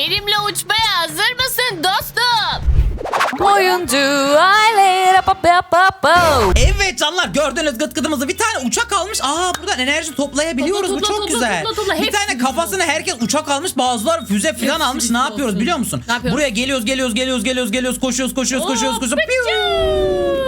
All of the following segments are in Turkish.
benimle uçmaya hazır mısın dostum? Oyuncu aile. Evet canlar gördünüz gıt gıdımızı bir tane uçak almış. Aa buradan enerji toplayabiliyoruz Topla, bu topla, çok topla, güzel. topla, topla. Bir Hepsi tane kafasına herkes uçak almış bazılar füze falan Hepsi almış. Ne yapıyoruz olsun. biliyor musun? Ne yapıyoruz? Buraya geliyoruz geliyoruz geliyoruz geliyoruz geliyoruz koşuyoruz koşuyoruz koşuyoruz koşuyoruz. Tars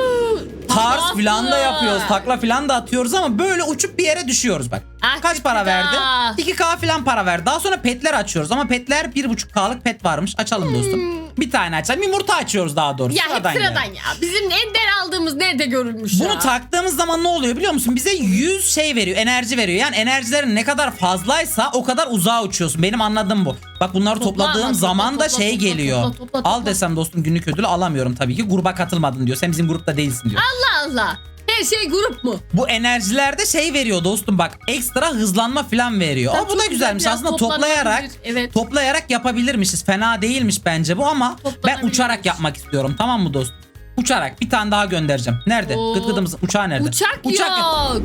Havası. falan da yapıyoruz. Takla falan da atıyoruz ama böyle uçup bir yere düşüyoruz bak. Ah, Kaç para verdi? da. 2K falan para verdi. Daha sonra petler açıyoruz ama petler 1.5K'lık pet varmış. Açalım dostum. Bir tane açalım. Yumurta açıyoruz daha doğrusu. Hmm. Ya hep Sıradan yani. sıradan ya. Bizim ender aldığımız nerede görülmüş ya? Bunu taktığımız zaman ne oluyor biliyor musun? Bize 100 şey veriyor, enerji veriyor. Yani enerjilerin ne kadar fazlaysa o kadar uzağa uçuyorsun. Benim anladığım bu. Bak bunları Topla topladığım ama, zaman topla, da topla, şey topla, geliyor. topla, topla, Al topla. desem dostum günlük ödülü alamıyorum tabii ki. Gruba katılmadın diyor. Sen bizim grupta değilsin diyor. Allah Allah. Her şey grup mu? Bu enerjilerde şey veriyor dostum bak. Ekstra hızlanma falan veriyor. Ama bu da güzel, güzelmiş. Aslında toplayarak. Evet. toplayarak yapabilirmişiz. Fena değilmiş bence bu ama ben uçarak yapmak istiyorum. Tamam mı dostum? Uçarak bir tane daha göndereceğim. Nerede? Oo. Gıt gıdımızın uçağı nerede? Uçak, yok.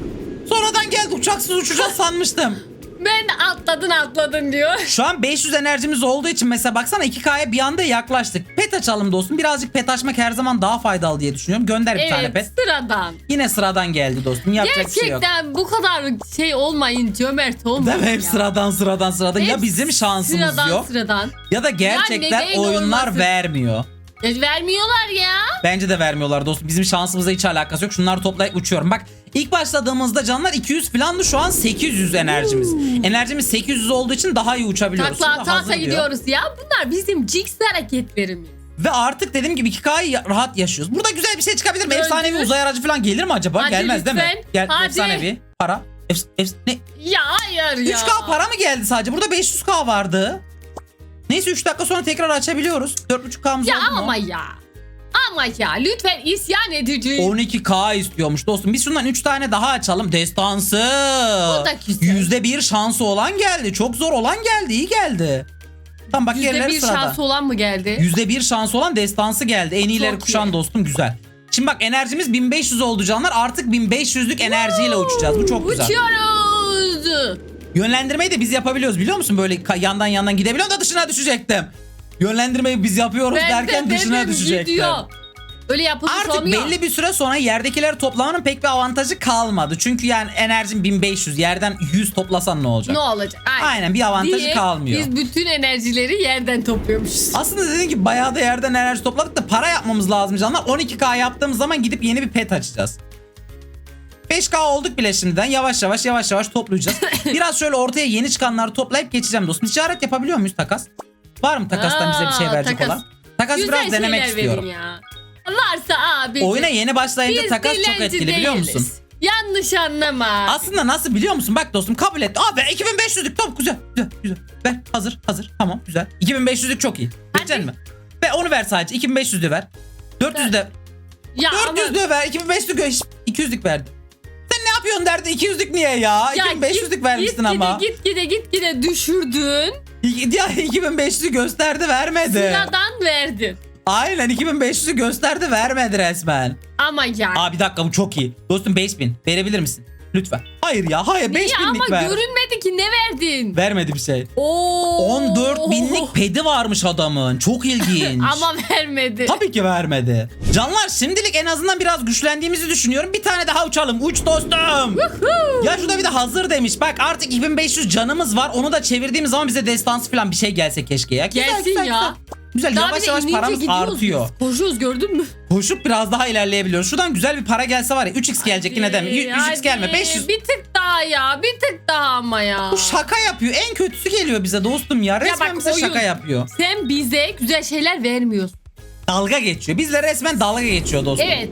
Sonradan geldi uçaksız uçacağız sanmıştım. Ben de atladın atladın diyor. Şu an 500 enerjimiz olduğu için mesela baksana 2K'ya bir anda yaklaştık. Pet açalım dostum. Birazcık pet açmak her zaman daha faydalı diye düşünüyorum. Gönder bir tane Evet pet. sıradan. Yine sıradan geldi dostum. Yapacak bir şey yok. Gerçekten bu kadar şey olmayın cömert olmayın Değil mi? Hep ya. sıradan sıradan sıradan. ya Hep bizim şansımız sıradan, yok Sıradan ya da gerçekten neden oyunlar olmasın? vermiyor. Ya vermiyorlar ya. Bence de vermiyorlar dostum. Bizim şansımızla hiç alakası yok. Şunları toplayıp uçuyorum. Bak ilk başladığımızda canlar 200 falandı şu an 800 enerjimiz. Enerjimiz 800 olduğu için daha iyi uçabiliyoruz. Takla hazır ata diyor. gidiyoruz ya. Bunlar bizim Jigs hareketlerimiz. Ve artık dediğim gibi 2K'yı ya- rahat yaşıyoruz. Burada güzel bir şey çıkabilir mi? Öldürür. Efsanevi uzay aracı falan gelir mi acaba? Hadi Gelmez değil mi? lütfen. Gel Hadi. efsanevi. Para. Efs, efs, ne? Ya hayır ya. 3K para mı geldi sadece? Burada 500K vardı. Neyse 3 dakika sonra tekrar açabiliyoruz. 4.5K'mız Ya oldu mu? ama ya. Ama ya lütfen isyan edici. 12K istiyormuş dostum. Biz şundan 3 tane daha açalım. Destansı. O da güzel. %1 şansı olan geldi. Çok zor olan geldi. İyi geldi. Tamam bak yerleri bir sırada. şansı olan mı geldi? %1 şansı olan destansı geldi. En iyileri Çok kuşan iyi. dostum güzel. Şimdi bak enerjimiz 1500 oldu canlar. Artık 1500'lük enerjiyle uçacağız. Bu çok güzel. Uçuyoruz. Yönlendirmeyi de biz yapabiliyoruz biliyor musun? Böyle yandan yandan gidebiliyorum da dışına düşecektim. Yönlendirmeyi biz yapıyoruz Ben derken de dışına düşecektim. gidiyor. Öyle yapılmış Artık olmuyor. belli bir süre sonra yerdekileri toplamanın pek bir avantajı kalmadı. Çünkü yani enerjin 1500 yerden 100 toplasan ne olacak? Ne olacak? Aynen bir avantajı Diye kalmıyor. Biz bütün enerjileri yerden topluyormuşuz. Aslında dediğim gibi bayağı da yerden enerji topladık da para yapmamız lazım canlar. 12K yaptığımız zaman gidip yeni bir pet açacağız. 5K olduk bile şimdiden. Yavaş yavaş yavaş yavaş toplayacağız. Biraz şöyle ortaya yeni çıkanları toplayıp geçeceğim dostum. Ticaret yapabiliyor muyuz takas? Var mı takastan bize bir şey Aa, verecek takas. olan? Takası Güzel biraz denemek şeyler istiyorum. verin ya. Varsa abi. Oyuna yeni başlayınca biz takas çok dilenci etkili biliyor değiliz. musun? Yanlış anlama. Aslında nasıl biliyor musun? Bak dostum kabul et. Abi 2500'lük tamam güzel güzel güzel. Ver hazır hazır tamam güzel. 2500'lük çok iyi. Vereceksin mi? Ve onu ver sadece 2500'lü ver. 400 de ya 400 ama- de ver 2500'lük ver. 200'lük verdi. Sen ne yapıyorsun derdi 200'lük niye ya? Ya 2500'lük git- vermiştin git ama. Git gide git gide düşürdün. Ya 2500'ü gösterdi vermedi. Sıradan verdin. Aynen 2500'ü gösterdi vermedi resmen. Ama ya. Aa bir dakika bu çok iyi. Dostum 5000 verebilir misin? Lütfen. Hayır ya hayır Niye 5000'lik ama ver. Görünmedi ki ne verdin? Vermedi bir şey. Oo. 14 binlik pedi varmış adamın. Çok ilginç. Ama vermedi. Tabii ki vermedi. Canlar şimdilik en azından biraz güçlendiğimizi düşünüyorum. Bir tane daha uçalım. Uç dostum. ya şurada bir de hazır demiş. Bak artık 2500 canımız var. Onu da çevirdiğimiz zaman bize destansı falan bir şey gelse keşke ya. Güzel, Gelsin güzel, ya. Güzel, güzel. Daha yavaş yavaş paramız artıyor. biz. Koşuyoruz gördün mü? Koşup biraz daha ilerleyebiliyoruz. Şuradan güzel bir para gelse var ya 3x gelecek yine de mi? 3x Hadi, gelme 500. Bir tık daha ya. Bir tık daha ama ya. Bu şaka yapıyor. En kötüsü geliyor bize dostum ya. Resmen bak, bize oyun. şaka yapıyor. Sen bize güzel şeyler vermiyorsun. Dalga geçiyor. Bizle resmen dalga geçiyor dostum. Evet.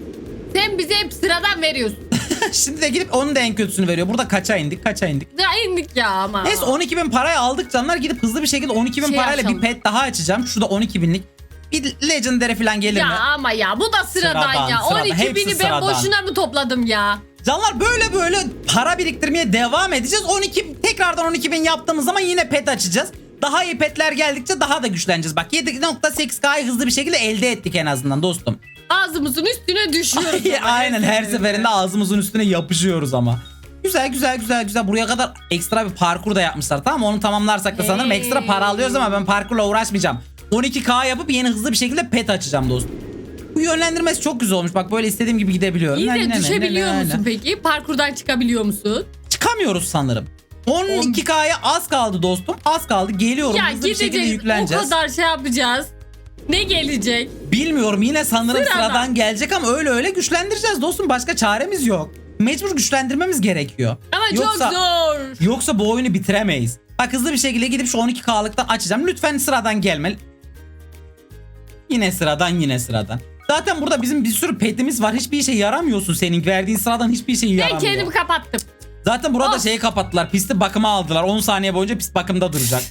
Sen bize hep sıradan veriyorsun. Şimdi de gidip onun da en kötüsünü veriyor. Burada kaça indik kaça indik. Ya indik ya ama. Neyse 12 bin parayı aldık canlar gidip hızlı bir şekilde 12 bin Şey parayla açalım. bir pet daha açacağım. Şurada 12 binlik bir legendary falan gelir Ya mi? ama ya bu da sıradan, Sıradan, ya. sıradan. 12 Hepsi bini ben sıradan. boşuna mı topladım ya? Canlar böyle böyle para biriktirmeye devam edeceğiz. 12 tekrardan 12 bin yaptığımız zaman yine pet açacağız. Daha iyi petler geldikçe daha da güçleneceğiz. Bak 7.8K'yı hızlı bir şekilde elde ettik en azından dostum. Ağzımızın üstüne düşüyoruz. Aynen her seferinde. ağzımızın üstüne yapışıyoruz ama. Güzel güzel güzel güzel. Buraya kadar ekstra bir parkur da yapmışlar. Tamam mı? Onu tamamlarsak da sanırım Hey. ekstra para alıyoruz ama ben parkurla uğraşmayacağım. 12K yapıp yeni hızlı bir şekilde pet açacağım dostum. Bu yönlendirmesi çok güzel olmuş. Bak böyle istediğim gibi gidebiliyorum. İyi de düşebiliyor musun peki? Parkurdan çıkabiliyor musun? Çıkamıyoruz sanırım. 12K'ya az kaldı dostum. Az kaldı. Geliyorum. Ya hızlı bir şekilde gideceğiz o yükleneceğiz. kadar şey yapacağız. Ne gelecek? Bilmiyorum yine sanırım Sıradan. sıradan gelecek ama öyle öyle güçlendireceğiz dostum. Başka çaremiz yok. Mecbur güçlendirmemiz gerekiyor. Ama Yoksa- çok zor. Yoksa bu oyunu bitiremeyiz. Bak hızlı bir şekilde gidip şu 12K'lıktan açacağım. Lütfen sıradan gelme. Yine sıradan yine sıradan. Zaten burada bizim bir sürü petimiz var. Hiçbir işe yaramıyorsun senin. Verdiğin sıradan hiçbir şey Ben yaramıyor. kendimi kapattım. Zaten burada Of. şeyi kapattılar. Pisti bakıma aldılar. 10 saniye boyunca pist bakımda duracak.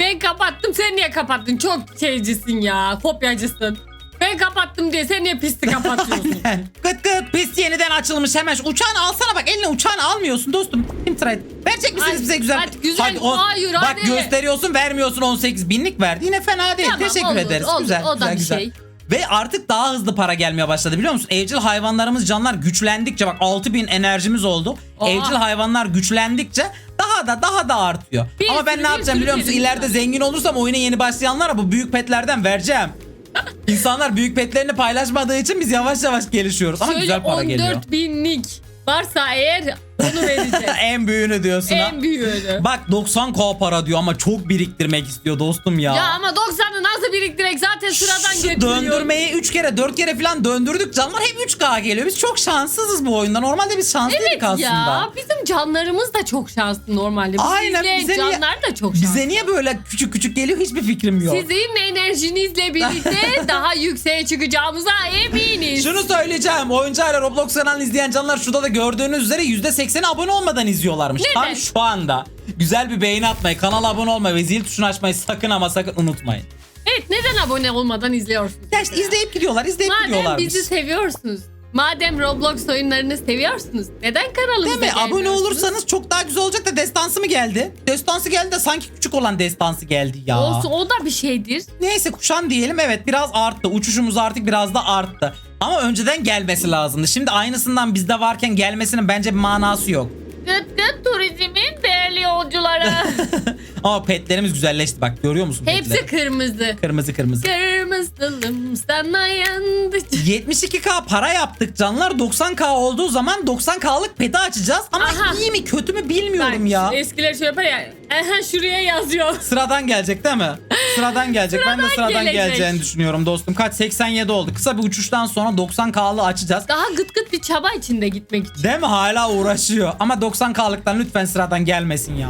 Ben kapattım sen niye kapattın? Çok şeycisin ya. Kopyacısın. Ben kapattım diye sen niye pisti kapatıyorsun? Gıt gıt pist yeniden açılmış hemen. Uçağını alsana bak. Eline uçağını almıyorsun dostum. Kim trade? Verecek misiniz Ay, bize güzel? hadi güzel. Hayır, Bak hadi. gösteriyorsun vermiyorsun 18 binlik verdi. Yine fena değil. Teşekkür olur, ederiz. olur. güzel O da güzel bir güzel. şey. Ve artık daha hızlı para gelmeye başladı biliyor musun? Evcil hayvanlarımız canlar güçlendikçe bak 6000 enerjimiz oldu. Oha. Evcil hayvanlar güçlendikçe daha da daha da artıyor. Bir Ama ben sürü, ne bir yapacağım sürü biliyor musun? veririz İleride zengin olursam oyuna yeni başlayanlara bu büyük petlerden vereceğim. İnsanlar büyük petlerini paylaşmadığı için biz yavaş yavaş gelişiyoruz. Ama Şöyle güzel para 14 geliyor. binlik varsa eğer onu vereceğiz. en büyüğünü diyorsun ha. en büyüğünü. Bak 90k para diyor ama çok biriktirmek istiyor dostum ya. Ya ama 90'ı nasıl biriktirek zaten sıradan Şu getiriyor. döndürmeyi 3 kere 4 kere falan döndürdük. Canlar hep 3K geliyor. Biz çok şanssızız bu oyunda. Normalde biz şanslıydık Evet aslında. ya bizim canlarımız da çok şanslı normalde. Bizi Aynen, izleyen bize niye- canlar da çok şanslı. Bize niye böyle küçük küçük geliyor hiçbir fikrim yok. Sizin enerjinizle birlikte daha yükseğe çıkacağımıza eminiz. Şunu söyleyeceğim. Oyuncağıyla Roblox kanalını izleyen canlar şurada da gördüğünüz üzere %80'i abone olmadan izliyorlarmış. Neden? Tam şu anda. Güzel bir beğeni atmayı, kanala abone olmayı ve zil tuşunu açmayı sakın ama sakın unutmayın. Evet neden abone olmadan izliyorsunuz? Ya işte izleyip gidiyorlar, izleyip Madem gidiyorlarmış. bizi seviyorsunuz. Madem Roblox oyunlarını seviyorsunuz. Neden kanalımıza Değil mi? Abone gelmiyorsunuz? olursanız çok daha güzel olacak da destansı mı geldi? Destansı geldi de sanki küçük olan destansı geldi ya. Olsun o da bir şeydir. Neyse kuşan diyelim evet biraz arttı. Uçuşumuz artık biraz da arttı. Ama önceden gelmesi lazımdı. Şimdi aynısından bizde varken gelmesinin bence bir manası yok. Gıt gıt turizmin değerli yolcuları. Ama petlerimiz güzelleşti bak görüyor musun Hepsi petleri? kırmızı. Kırmızı kırmızı. Kırmızılım sana yandı. 72k para yaptık canlar 90k olduğu zaman 90k'lık peti açacağız ama Aha. iyi mi kötü mü bilmiyorum Bak, ya. Eskiler şöyle yapar ya. Aha şuraya yazıyor. Sıradan gelecek değil mi? Sıradan gelecek. ben de Sıradan sıradan gelecek. geleceğini düşünüyorum dostum. Kaç 87 oldu. Kısa bir uçuştan sonra 90k'lı açacağız. Daha gıt gıt bir çaba içinde gitmek için. Değil mi? Hala uğraşıyor. Ama 90k'lıktan lütfen sıradan gelmesin ya.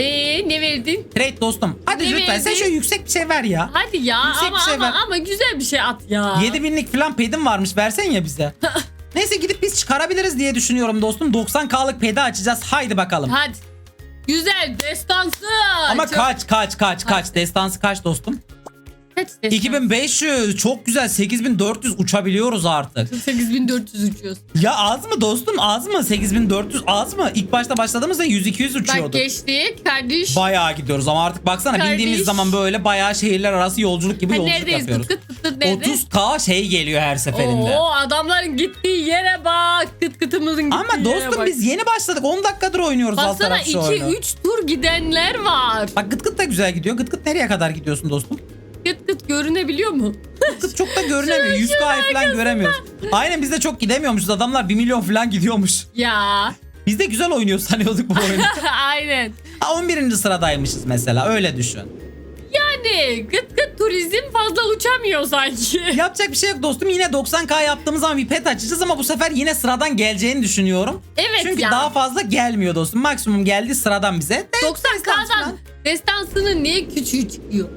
Eee ne verdin? Trade dostum. Hadi Ne lütfen sen verdin? şöyle yüksek bir şey ver ya. Hadi ya Yüksek ama bir şey ama, ver. ama güzel bir şey at ya. 7000'lik falan pedim varmış versen ya bize. Neyse gidip biz çıkarabiliriz diye düşünüyorum dostum. 90k'lık pedi açacağız. Haydi bakalım. Hadi. Güzel destansı. Ama Çok- kaç kaç kaç kaç destansı kaç dostum? Kaç destansı? 2500 çok güzel 8400 uçabiliyoruz artık. 8400 uçuyorsun. Ya az mı dostum az mı 8400 az mı? İlk başta başladığımızda 100-200 Bak uçuyorduk. geçtik kardeş. Bayağı gidiyoruz ama artık baksana Kardeş. bindiğimiz zaman böyle bayağı şehirler arası yolculuk gibi Ha, yolculuk neredeyiz? yapıyoruz. Tıt tıt tıt nerede? 30k şey geliyor her seferinde. Oo adamların gittiği yere bak. Kıt kıtımızın gittiği Ama yere dostum bak. biz yeni başladık 10 dakikadır oynuyoruz alt Baksana taraf şu oyunu. 2-3 tur gidenler var. Bak gıt gıt da güzel gidiyor. Gıt gıt nereye kadar gidiyorsun dostum? Görünebiliyor mu? Gıt çok da görünemiyor. 100k falan göremiyoruz. Aynen biz de çok gidemiyormuşuz. Adamlar 1 milyon falan gidiyormuş. ya. Biz de güzel oynuyoruz sanıyorduk bu oyunu. Aynen. Ha, 11. sıradaymışız mesela öyle düşün. Yani gıt gıt turizm fazla uçamıyor sanki. Yapacak bir şey yok dostum. Yine 90k yaptığımız zaman bir pet açacağız ama bu sefer yine sıradan geleceğini düşünüyorum. Evet Çünkü ya. daha fazla gelmiyor dostum. Maksimum geldi sıradan bize. De- 90K'dan destansının niye küçüğü çıkıyor?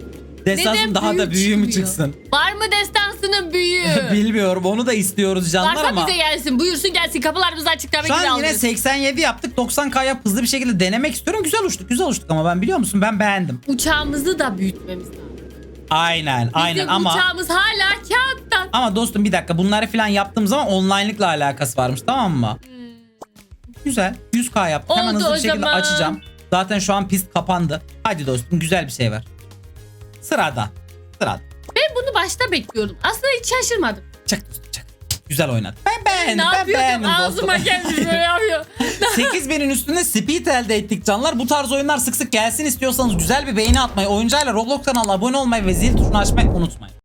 Destansın Neden daha da büyüğü mü çıkmıyor? çıksın? Var mı destansının büyüğü? Bilmiyorum onu da istiyoruz canlar Varsa ama. bize gelsin. Buyursun gelsin. Kapılarımız açık tabii Şu ki de an yine alırız. 87 yaptık 90k'ya hızlı bir şekilde denemek istiyorum. Güzel uçtuk güzel uçtuk ama ben biliyor musun ben beğendim. Uçağımızı da büyütmemiz lazım. Aynen aynen Bizim ama uçağımız hala kağıttan. ama dostum bir dakika bunları falan yaptığım zaman online'lıkla alakası varmış tamam mı? Güzel 100k yaptık hemen Hmm. Oldu hızlı bir şekilde zaman. açacağım. Zaten şu an pist kapandı. Hadi dostum güzel bir şey ver. Sırada. Sırada. Ben bunu başta bekliyordum. Aslında hiç şaşırmadım. Çak dostum çak. Güzel oynadı. Ben beğendim. ne ben yapıyordum? beğendim Ağzıma gelmiş böyle yapıyor. 8000'in üstünde speed elde ettik canlar. Bu tarz oyunlar sık sık gelsin istiyorsanız güzel bir beğeni atmayı, oyuncayla Roblox kanalına abone olmayı ve zil tuşunu açmayı unutmayın.